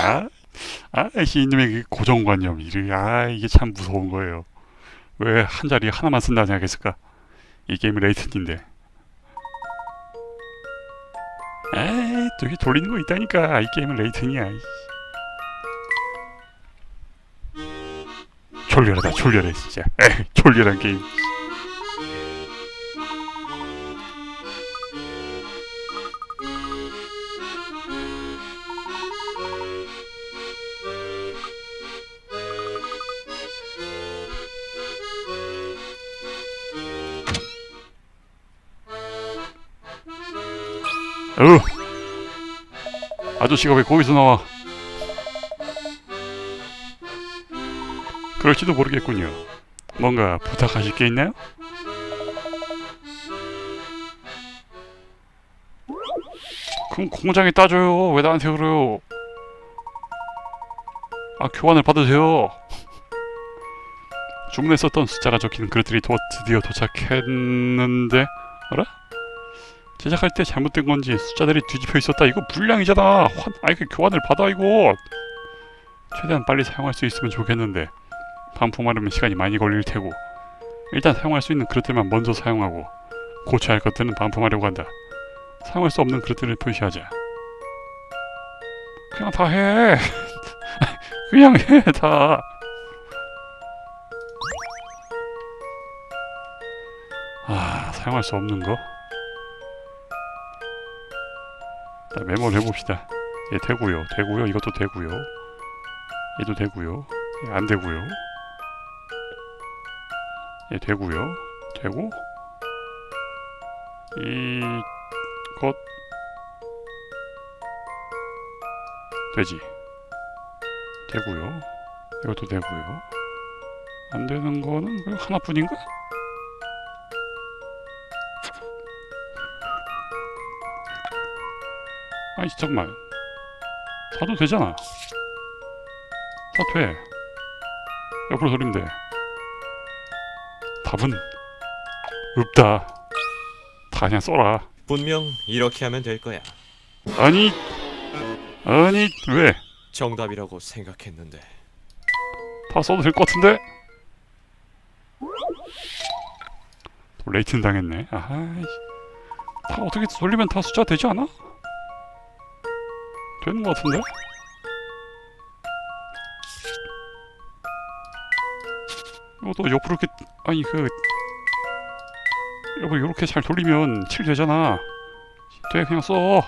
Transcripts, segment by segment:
아, 아, 이놈의 그 고정관념, 이게, 아, 이게 참 무서운 거예요. 왜 한 자리 하나만 쓴다냐 했을까? 이 게임은 레이튼인데. 에이, 또 이게 돌리는 거 있다니까. 이 게임은 레이튼이야. 이. 졸려라다, 졸려라, 진짜. 에이, 졸려란 게임. 어. 아저씨가 왜 거기서 나와? 그럴지도 모르겠군요. 뭔가 부탁하실 게 있나요? 그럼 공장에 따줘요. 왜 나한테 그래요? 아 교환을 받으세요. 주문했었던 숫자가 적힌 그릇들이 도, 드디어 도착했는데 어라? 제작할 때 잘못된 건지 숫자들이 뒤집혀 있었다. 이거 불량이잖아. 환, 아이 그 교환을 받아 이거. 최대한 빨리 사용할 수 있으면 좋겠는데 반품하려면 시간이 많이 걸릴 테고 일단 사용할 수 있는 그릇들만 먼저 사용하고 고쳐야 할 것들은 반품하려고 한다. 사용할 수 없는 그릇들을 표시하자. 그냥 다 해. 그냥 해 다. 아 사용할 수 없는 거. 자, 메모를 해봅시다. 얘 되고요, 되고요, 이것도 되고요, 얘도 되고요, 얘안 되고요, 얘 되고요, 되고. 이것 되지, 되고요, 이것도 되고요, 안 되는 거는 하나뿐인가? 아니 잠깐만 사도 되잖아. 사돼 옆으로 돌리면 돼. 답은 없다. 다 그냥 써라. 분명 이렇게 하면 될 거야. 아니 아니 왜? 다 정답이라고 생각했는데. 써도 될 것 같은데? 또 레이튼 당했네. 아이. 다 어떻게 돌리면 다 숫자 되지 않아? 되는 것 같은데? 이것도 옆으로 이렇게 아니 그 여보 이렇게 잘 돌리면 7 되잖아 돼 그냥 써 하,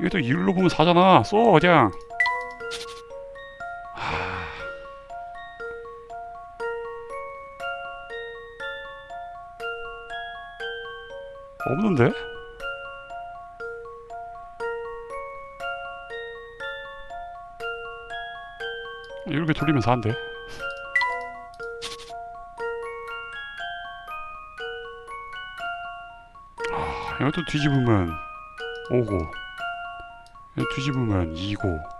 이것도 1로 보면 4잖아 써 그냥 하. 없는데? 이렇게 돌리면서 한대. 아, 이것도 뒤집으면 5고, 이거 뒤집으면 2고.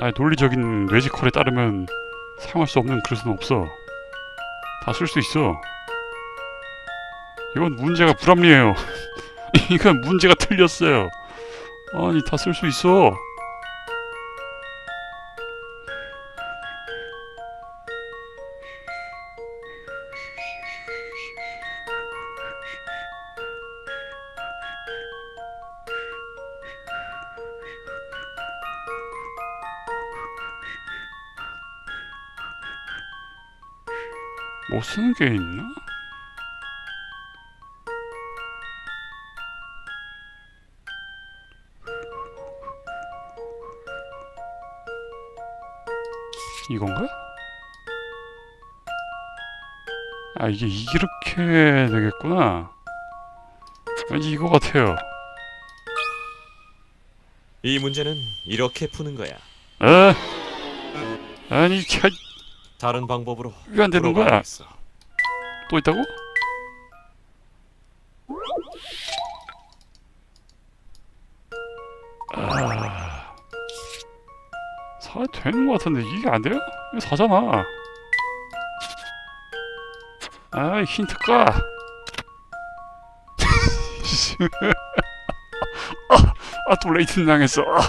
나의 논리적인 뇌지컬에 따르면 사용할 수 없는 그릇은 없어. 다 쓸 수 있어. 이건 문제가 불합리해요. 이건 문제가 틀렸어요. 아니 다 쓸 수 있어. 게 있나? 이건가? 아 이게 이렇게 되겠구나 왠지 이거 같아요 이 문제는 이렇게 푸는 거야. 아 아니 차, 다른 방법으로 왜안 되는 거야? 풀어봐야겠어. 또 있다고? 아아 되는 거 같은데 이게 안 돼요? 이거 사잖아 아 힌트가 아또 레이튼 당했어 아,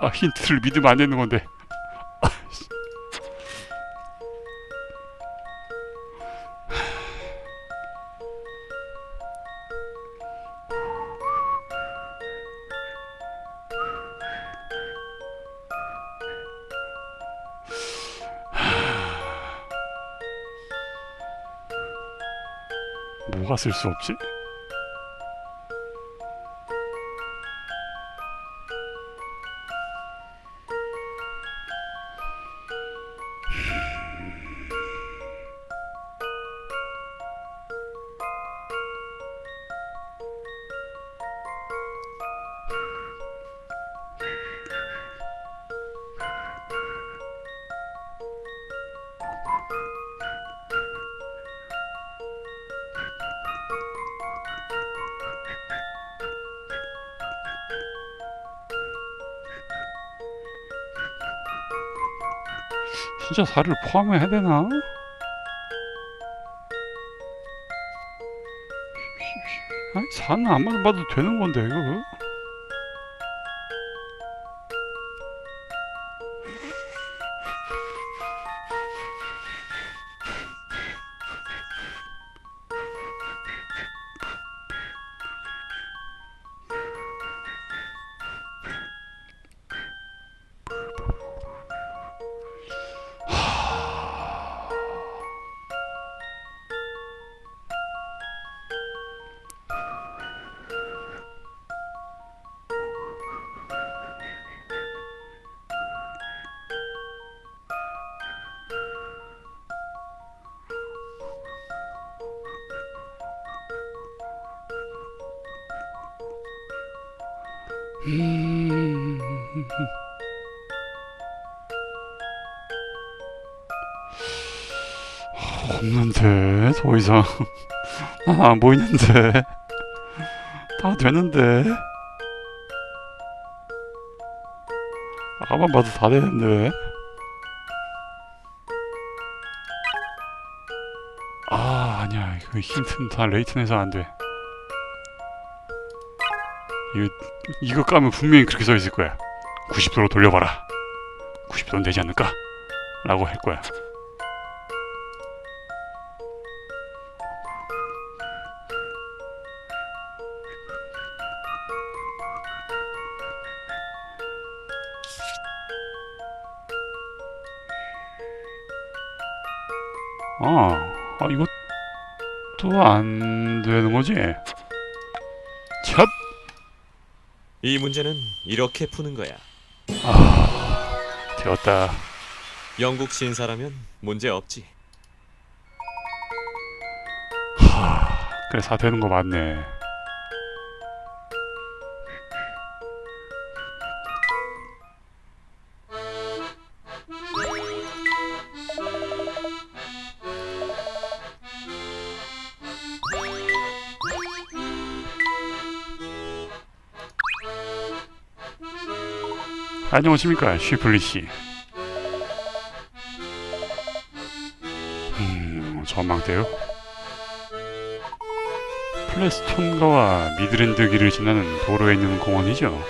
아 힌트를 믿으면 안 되는 건데 뭐가 쓸수 진짜 살을 포함해야 되나? 아니 살은 안만 봐도 되는 건데 이거 더 이상 난안 보이는데. 다 되는데. 아까만 봐도 다 되는데 아 아니야. 이거 힌트는 다 레이튼에서 안돼. 이거 이거 까면 분명히 그렇게 써 있을 거야. 90도로 돌려봐라. 90도는 되지 않을까? 라고 할 거야 이것도 안 되는 거지? 첫! 이 문제는 이렇게 푸는 거야. 아, 되었다. 영국 신사라면 문제 없지. 그래, 다 되는 거 맞네. 안녕하십니까, 쉬플리 씨. 음, 전망대요? 플레스톤가와 미드랜드 길을 지나는 도로에 있는 공원이죠.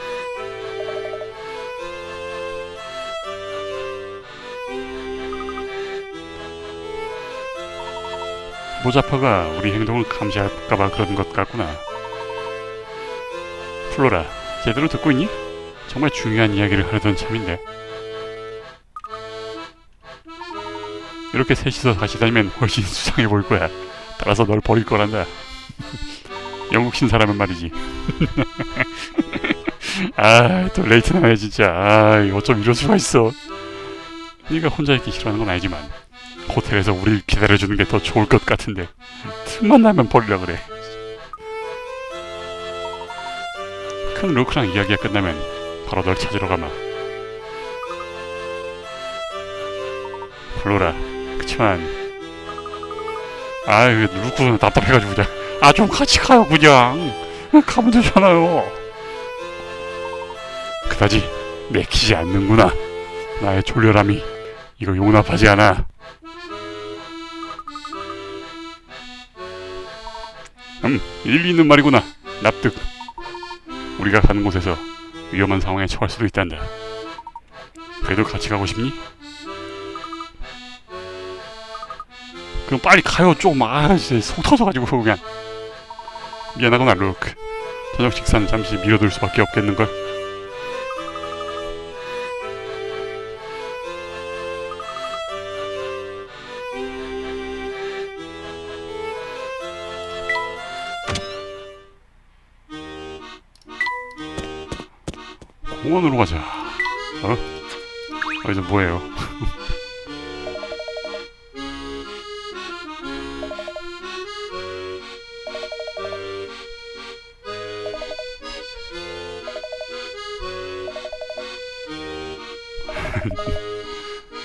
모자파가 우리 행동을 감시할까봐 그런 것 같구나. 플로라, 제대로 듣고 있니? 정말 중요한 이야기를 하려던 참인데. 이렇게 셋이서 다시 다니면 훨씬 수상해 보일 거야. 따라서 널 버릴 거란다. 영국 신사라면 말이지. 아, 또 레이트 나네 진짜. 아, 어쩜 이럴 수가 있어. 네가 혼자 있기 싫어하는 건 알지만 호텔에서 우리를 기다려주는 게 더 좋을 것 같은데 틈만 나면 버리려 그래. 큰 루크랑 이야기가 끝나면 바로 널 찾으러 가마. 플로라, 그치만 아유 루크는 답답해가지고 그냥 아 좀 같이 가요 그냥 가면 되잖아요 그다지 내키지 않는구나 나의 졸렬함이 이거 용납하지 않아. 음, 일리 있는 말이구나. 납득. 우리가 가는 곳에서 위험한 상황에 처할 수도 있단다. 그래도 같이 가고 싶니? 그럼 빨리 가요 좀. 아, 진짜 속 터져가지고 그냥. 미안하구나 루크. 저녁 식사는 잠시 미뤄둘 수밖에 없겠는걸. 공원으로 가자. 어? 여기서 뭐해요?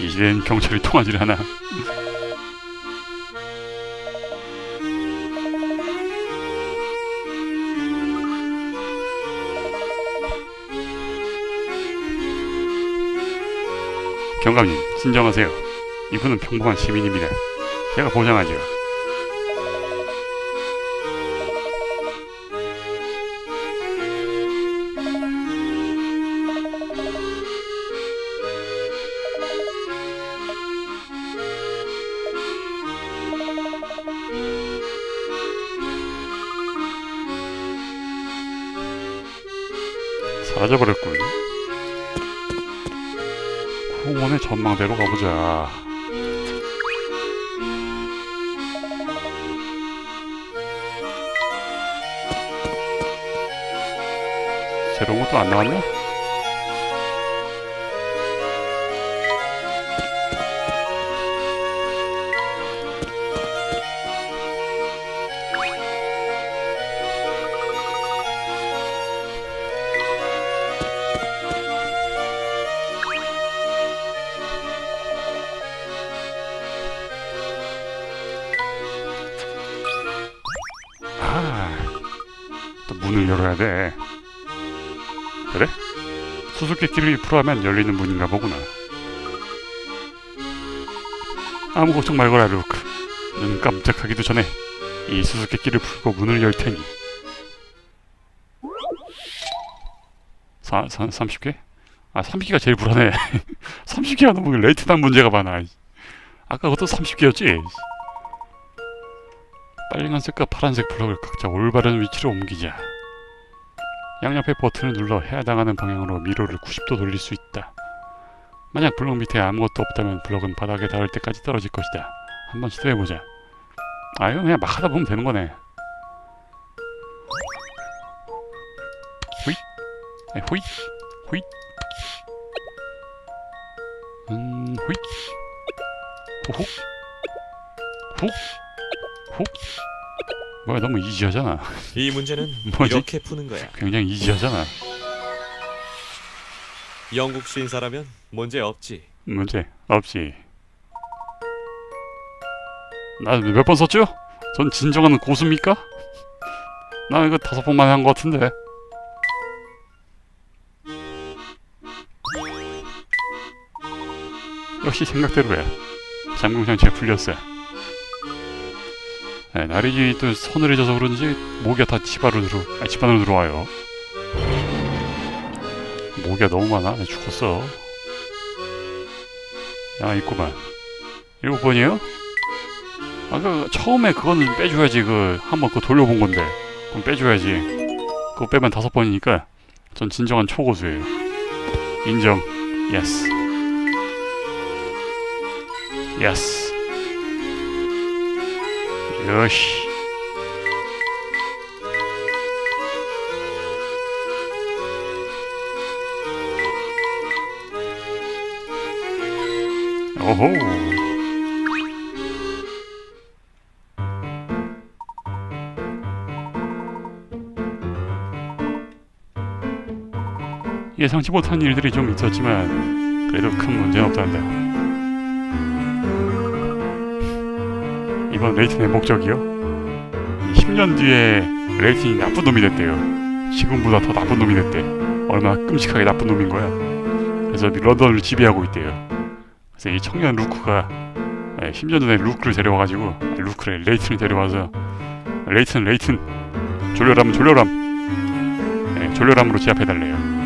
이젠 경찰이 통하질 않아. 경감님, 진정하세요. 이분은 평범한 시민입니다. 제가 보장하죠. 또 문을 열어야 돼. 그래? 수수께끼를 풀어하면 열리는 문인가 보구나. 아무 걱정 말거라, 루크. 눈 깜짝하기도 전에 이 수수께끼를 풀고 문을 열 테니. 사, 사, 30개? 아, 30개가 제일 불안해. 30개가 너무 레이트난 문제가 많아. 아까 그것도 30개였지? 빨간색과 파란색 블럭을 각자 올바른 위치로 옮기자. 양옆에 버튼을 눌러 해당하는 방향으로 미로를 90도 돌릴 수 있다. 만약 블럭 밑에 아무것도 없다면 블럭은 바닥에 닿을 때까지 떨어질 것이다. 한번 시도해보자. 아 이거 그냥 막 하다 보면 되는 거네. 호잇, 네, 호잇, 호잇. 음, 호잇, 훅, 훅. 뭐야 너무 이지하잖아. 이 문제는 뭐지? 이렇게 푸는 거야. 굉장히 이지하잖아. 영국 신사라면 문제 없지. 문제 없지. 나몇 번 썼죠? 전 진정한 고수입니까? 나 이거 다섯 번만 한 것 같은데. 역시 생각대로야. 잠금장치가 풀렸어. 네, 날이 또 서늘해져서 그런지 모기가 다 집안으로 들어, 아, 집안으로 들어와요. 모기가 너무 많아. 나 죽었어. 야 있구만 일곱 번이에요? 아까 처음에 그거는 빼줘야지 그 한번 그거 돌려본 건데 그럼 빼줘야지 그거 빼면 다섯 번이니까 전 진정한 초고수예요 인정 예스 예스 요시 오호 예상치 못한 일들이 좀 있었지만 그래도 큰 문제는 없단다. 이번 레이튼의 목적이요? 10년 뒤에 레이튼이 나쁜 놈이 됐대요. 지금보다 더 나쁜 놈이 됐대. 얼마나 끔찍하게 나쁜 놈인 거야. 그래서 런던을 지배하고 있대요. 그래서 이 청년 루크가 예, 10년 전에 루크를 데려와가지고 아, 루크를 레이튼을 데려와서 레이튼 레이튼 졸려라면 졸려람 예, 졸려람으로 제압해달래요.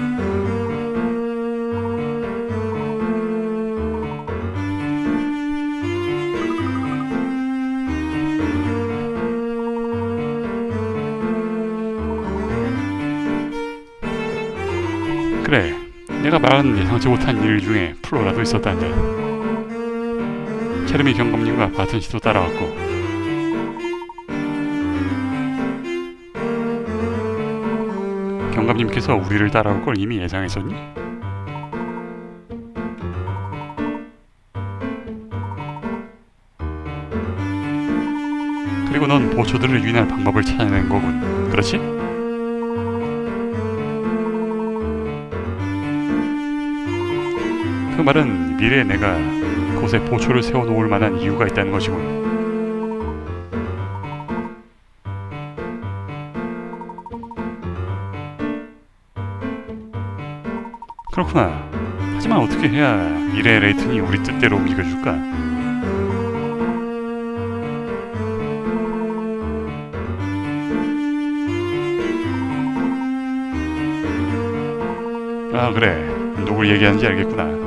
말하는 예상치 못한 일 중에 플로라도 있었다냐 체르미 경감님과 바튼 씨도 따라왔고 경감님께서 우리를 따라올 걸 이미 예상했었니? 그리고 넌 보초들을 유인할 방법을 찾아낸 거군 그렇지? 그 말은 미래에 내가 곳에 보초를 세워놓을 만한 이유가 있다는 것이군. 그렇구나. 하지만 어떻게 해야 미래의 레이튼이 우리 뜻대로 움직여줄까? 아 그래 누굴 얘기하는지 알겠구나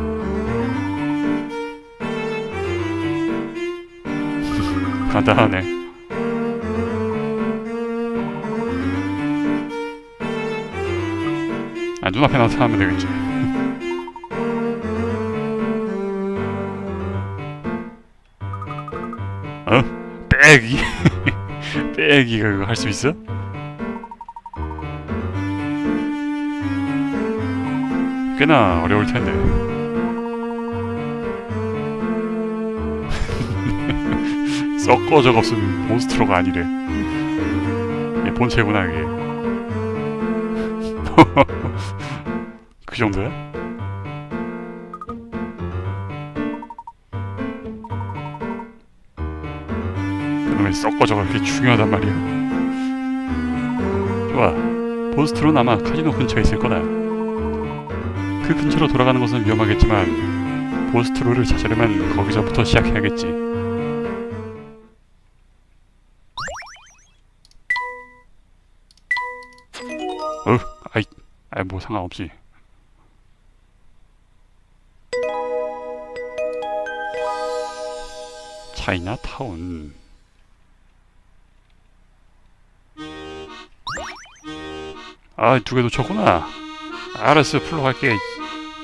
간단하네 아 눈앞에 나타나면 되겠지 어? 빼기 빼기가 그거 할 수 있어? 꽤나 어려울 텐데. 썩거 적없으면 몬스트로가 아니래. 얘 본체구나 이게. 그 정도야? 그놈의 썩거 저가 그렇게 중요하단 말이야. 좋아. 몬스트로는 아마 카지노 근처에 있을 거다. 그 근처로 돌아가는 것은 위험하겠지만 보스트로를 찾으려면 거기서부터 시작해야겠지. 뭐 상관없지. 차이나 타운. 아, 두 개 놓쳤구나. 알았어, 풀러 갈게.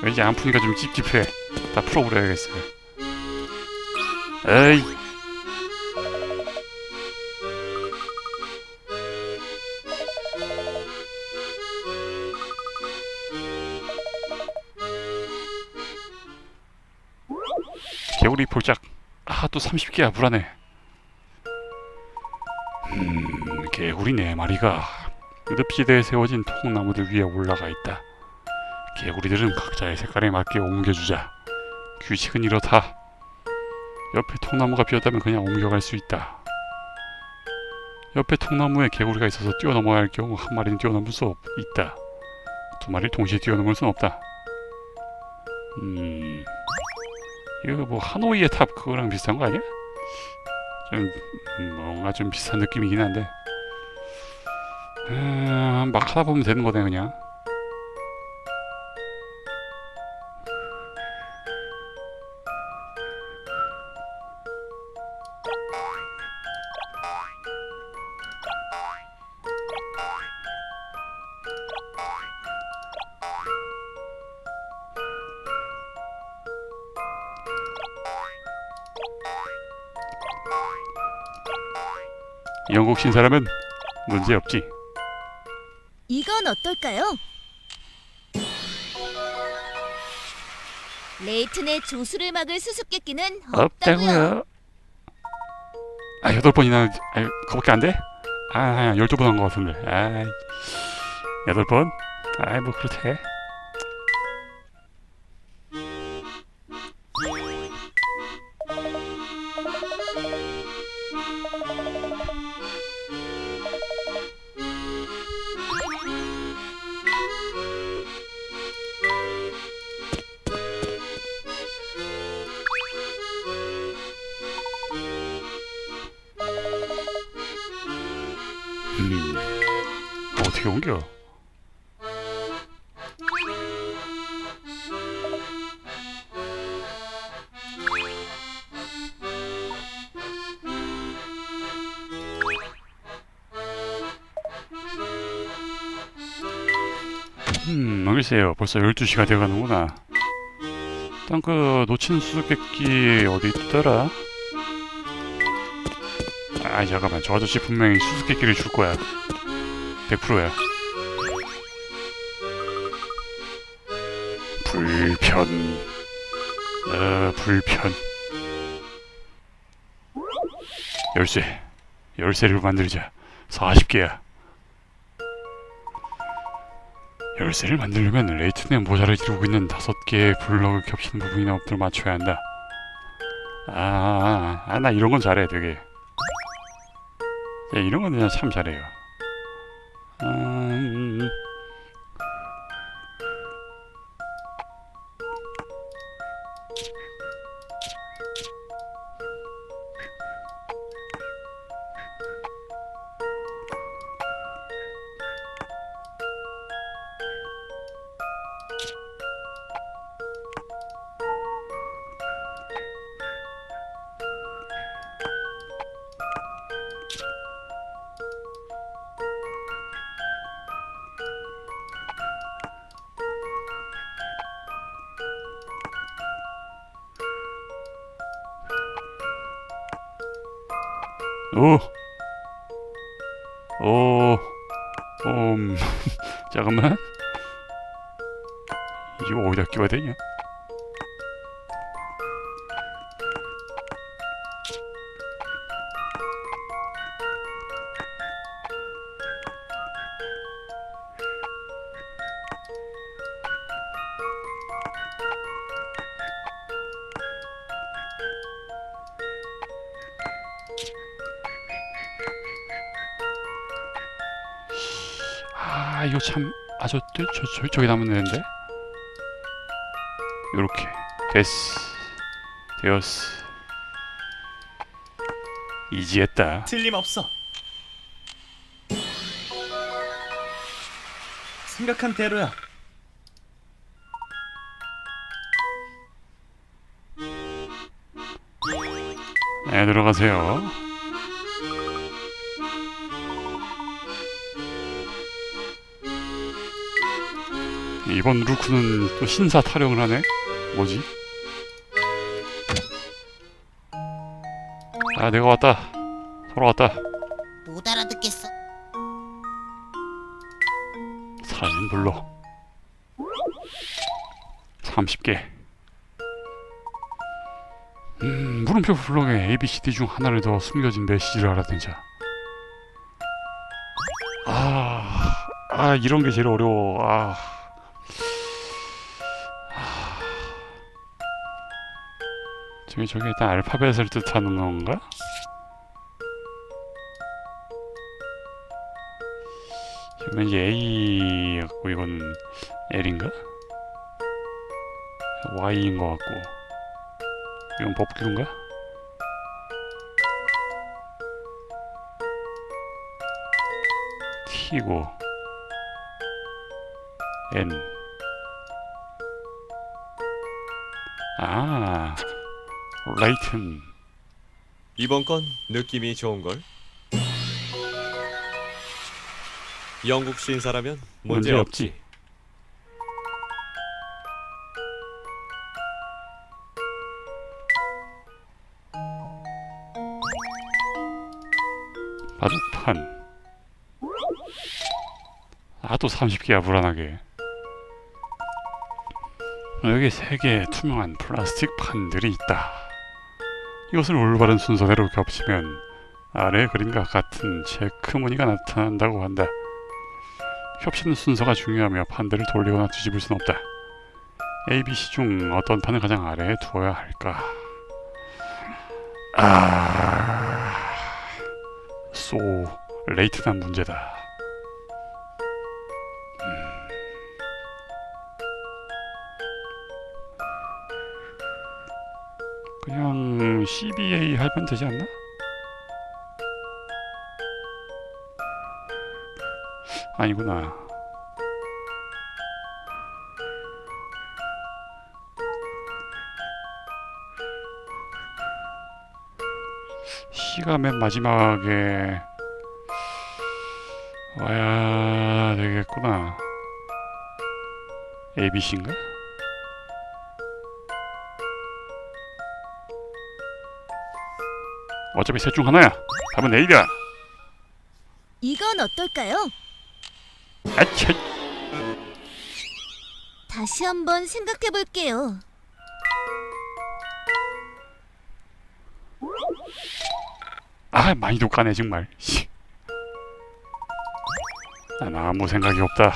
왠지 안 푸니까 좀 찝찝해. 다 풀어버려야겠어. 에이. 개구리 볼짝. 아, 또 30개야, 불안해. 음, 개구리 네 마리가 늪지대에 세워진 통나무들 위에 올라가 있다. 개구리들은 각자의 색깔에 맞게 옮겨주자. 규칙은 이렇다. 옆에 통나무가 비었다면 그냥 옮겨갈 수 있다. 옆에 통나무에 개구리가 있어서 뛰어넘어야 할 경우 한 마리는 뛰어넘을 수 없, 있다. 두 마리를 동시에 뛰어넘을 수는 없다. 음... 이거 뭐 하노이의 탑 그거랑 비슷한 거 아니야? 좀 음, 뭔가 좀 비슷한 느낌이긴 한데 음, 막 하다 보면 되는 거네 그냥 신사라면 문제 없지 이건 어떨까요? 레이튼의 조수를 막을 수수께끼는 없다고요. 없다고요 아 여덟 번이나 아 그거밖에 안 돼? 아 열두 번한거 같은데 아 여덟 번? 아이 뭐 그렇대 글쎄요. 벌써 12시가 돼가는구나. 일단 그 놓친 수수께끼 어디 있더라? 아 잠깐만. 저 아저씨 분명히 수수께끼를 줄 거야. 100%야. 불편. 어 불편. 열쇠. 열쇠를 만들자. 40개야 열쇠를 만들려면 레이튼의 모자를 이루고 있는 다섯 개의 블럭을 겹치는 부분이나 없도록 맞춰야 한다 아, 아, 나 이런 건 잘해 되게 예, 이런 건 그냥 참 잘해요. 음, 오, 오, 음, 잠깐만. 이거 어디다 끼워야 되냐? 저기 나면 되는데? 요렇게. 됐어 되었어 이지했다. 틀림없어. 생각한 대로야. 네 들어가세요 이번 루크는 또 신사 타령을 하네. 뭐지? 아 내가 왔다. 돌아왔다. 못 알아듣겠어. 사라진 블록 30개. 음, 물음표 블록에 ABCD 중 하나를 더 숨겨진 메시지를 알아낸 자. 아, 아 이런 게 제일 어려워. 아. 아. 저기 저기 일단 알파벳을 뜻하는 건가? 지금 이제 A 같고 이건 L인가? Y인 것 같고 이건 법규인가? T고 N 아 라이튼 이번 건 느낌이 좋은 걸? 영국 신사라면 문제 문제 없지. 바둑판 아 또 30개야 불안하게 여기 3개의 투명한 플라스틱 판들이 있다 이것을 올바른 순서대로 겹치면 아래 그림과 같은 체크 무늬가 나타난다고 한다. 겹치는 순서가 중요하며 판들을 돌리거나 뒤집을 수는 없다. A, B, C 중 어떤 판을 가장 아래에 두어야 할까? 아... 쏘 레이트난 문제다. 그냥 CBA 하면 되지 않나? 아니구나. 시가 맨 마지막에 와야 되겠구나. ABC인가? 어차피 셋 중 하나야. 답은 A다. 이건 어떨까요? 아차. 다시 한번 생각해 볼게요. 아 많이 독하네 정말. 씨. 난 아무 생각이 없다.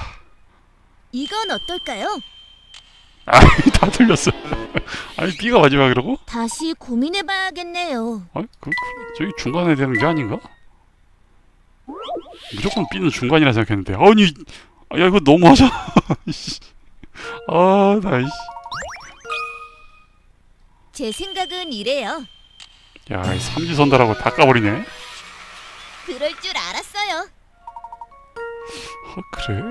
이건 어떨까요? 아다 틀렸어. 아니 B가 마지막이라고? 다시 고민해 봐야겠네요. 아, 그, 그 저기 중간에 되는 게 아닌가? 무조건 B는 중간이라 생각했는데 아니 야 이거 너무하잖아. 씨. 아, 나 이씨. 제 생각은 이래요. 야, 이 삼지선다라고 다 까버리네. 그럴 줄 알았어요. 어, 그래?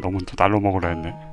너무 또 날로 먹으라 했네.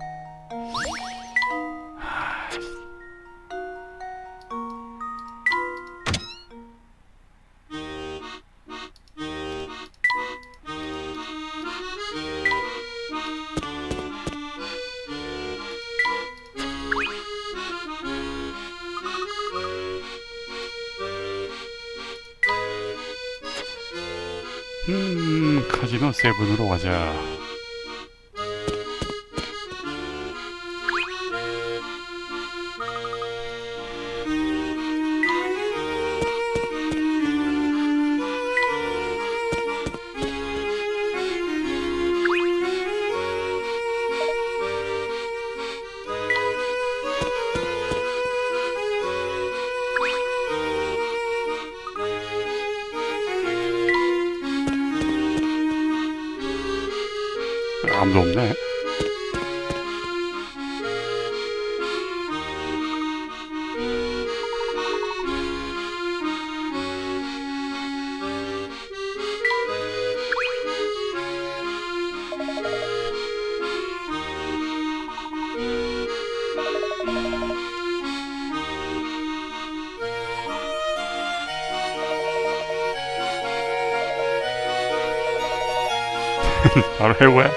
바로 해고야.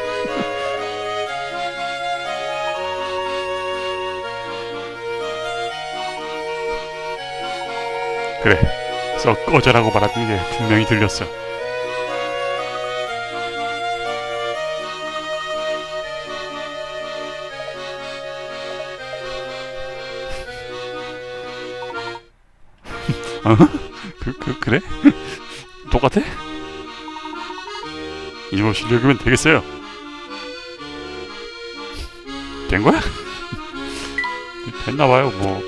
그래, 썩 꺼져라고 말하던 게 분명히 들렸어. 어? 그, 그, 그래? 똑같아? 이 정도 실력이면 되겠어요. 된 거야? 됐나봐요, 뭐.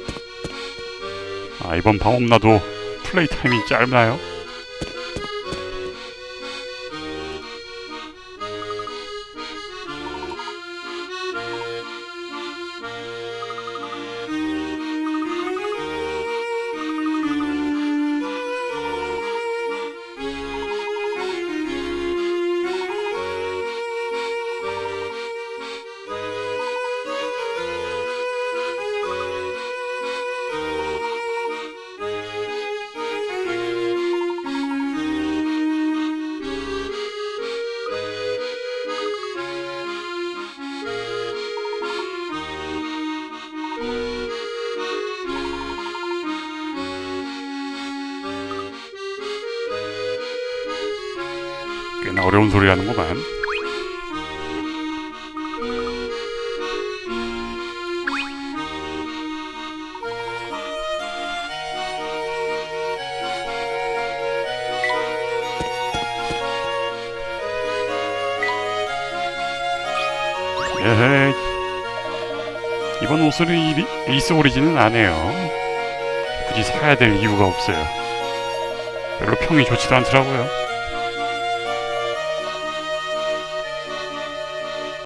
아, 이번 방업나도 플레이 타임이 짧나요? 어려운 소리 하는구만. 에헤이. 이번 옷을 이, 에이스 안 해요. 굳이 사야 될 이유가 없어요. 별로 평이 좋지도 않더라고요.